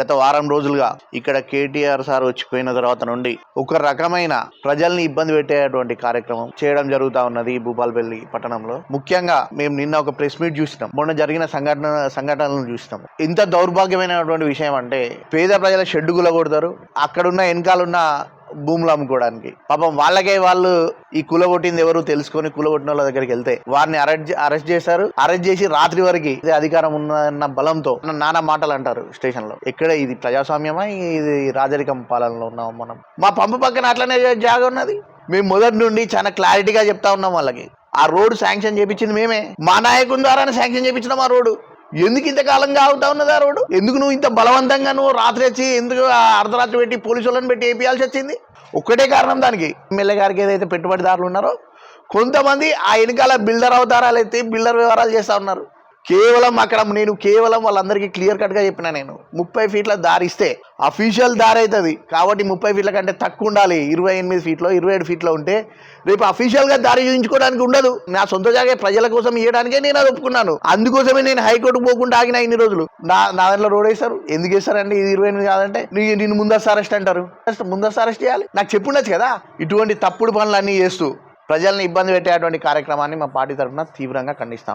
గత వారం రోజులుగా ఇక్కడ కేటీఆర్ సార్ వచ్చిపోయిన తర్వాత నుండి ఒక రకమైన ప్రజల్ని ఇబ్బంది పెట్టేటువంటి కార్యక్రమం చేయడం జరుగుతూ ఉన్నది భూపాల్పల్లి పట్టణంలో. ముఖ్యంగా మేము నిన్న ఒక ప్రెస్ మీట్ చూసినాం. మొన్న జరిగిన సంఘటన సంఘటనలను చూసినాం. ఇంత దౌర్భాగ్యమైనటువంటి విషయం అంటే పేద ప్రజల షెడ్డు గులగొడతారు అక్కడున్న వెనకాలన్న భూములు అమ్ముకోవడానికి పాపం వాళ్ళకే వాళ్ళు ఈ కులగొట్టింది ఎవరు తెలుసుకొని కులగొట్టిన వాళ్ళ దగ్గరికి వెళ్తే వారిని అరెస్ట్ అరెస్ట్ చేశారు. అరెస్ట్ చేసి రాత్రి వరకు అధికారం ఉన్న బలంతో నానా మాటలు అంటారు స్టేషన్లో ఎక్కడ ఇది ప్రజాస్వామ్యమా? ఇది రాజరికం పాలనలో ఉన్నాం మనం. మా పంపు పక్కన అట్లనే జాగ ఉన్నది. మేము మొదటి నుండి చాలా క్లారిటీగా చెప్తా ఉన్నాం వాళ్ళకి. ఆ రోడ్డు శాంక్షన్ చేపించింది మేమే. మా నాయకుని ద్వారానే శాంక్షన్ చేపించినాం ఆ రోడ్డు. ఎందుకు ఇంతకాలంగా ఆగుతా ఉన్నది ఆ రోడ్డు? ఎందుకు నువ్వు ఇంత బలవంతంగా నువ్వు రాత్రి వచ్చి ఎందుకు ఆ అర్ధరాత్రి పెట్టి పోలీసు వాళ్ళని పెట్టి వేపియాల్సి వచ్చింది? ఒక్కటే కారణం దానికి. ఎమ్మెల్యే గారికి ఏదైతే పెట్టుబడిదారులు ఉన్నారో కొంతమంది ఆ వెనకాల బిల్డర్ అవతారాలు ఎత్తి బిల్డర్ వ్యవహారాలు చేస్తూ ఉన్నారు. కేవలం అక్కడ నేను కేవలం వాళ్ళందరికీ క్లియర్ కట్గా చెప్పిన నేను. ముప్పై ఫీట్ల దారి ఇస్తే అఫీషియల్ దారి అవుతుంది. కాబట్టి ముప్పై ఫీట్ల కంటే తక్కువ ఉండాలి. ఇరవై ఎనిమిది ఫీట్లో ఇరవై ఏడు ఫీట్లో ఉంటే రేపు అఫీషియల్గా దారి చూపించుకోవడానికి ఉండదు. నా సొంత జాగే ప్రజల కోసం ఇవ్వడానికే నేను అది ఒప్పుకున్నాను. అందుకోసమే నేను హైకోర్టు పోకుండా ఆగిన ఇన్ని రోజులు. నా నా దాంట్లో రోడ్ వేస్తారు. ఎందుకు వేస్తారండి? ఇది ఇరవై ఎనిమిది కాదంటే నేను ముందస్తు అరెస్ట్ అంటారు. ముందస్తు అరెస్ట్ చేయాలి. నాకు చెప్పుండొచ్చు కదా? ఇటువంటి తప్పుడు పనులు అన్నీ చేస్తూ ప్రజల్ని ఇబ్బంది పెట్టేటువంటి కార్యక్రమాన్ని మా పార్టీ తరఫున తీవ్రంగా ఖండిస్తాం.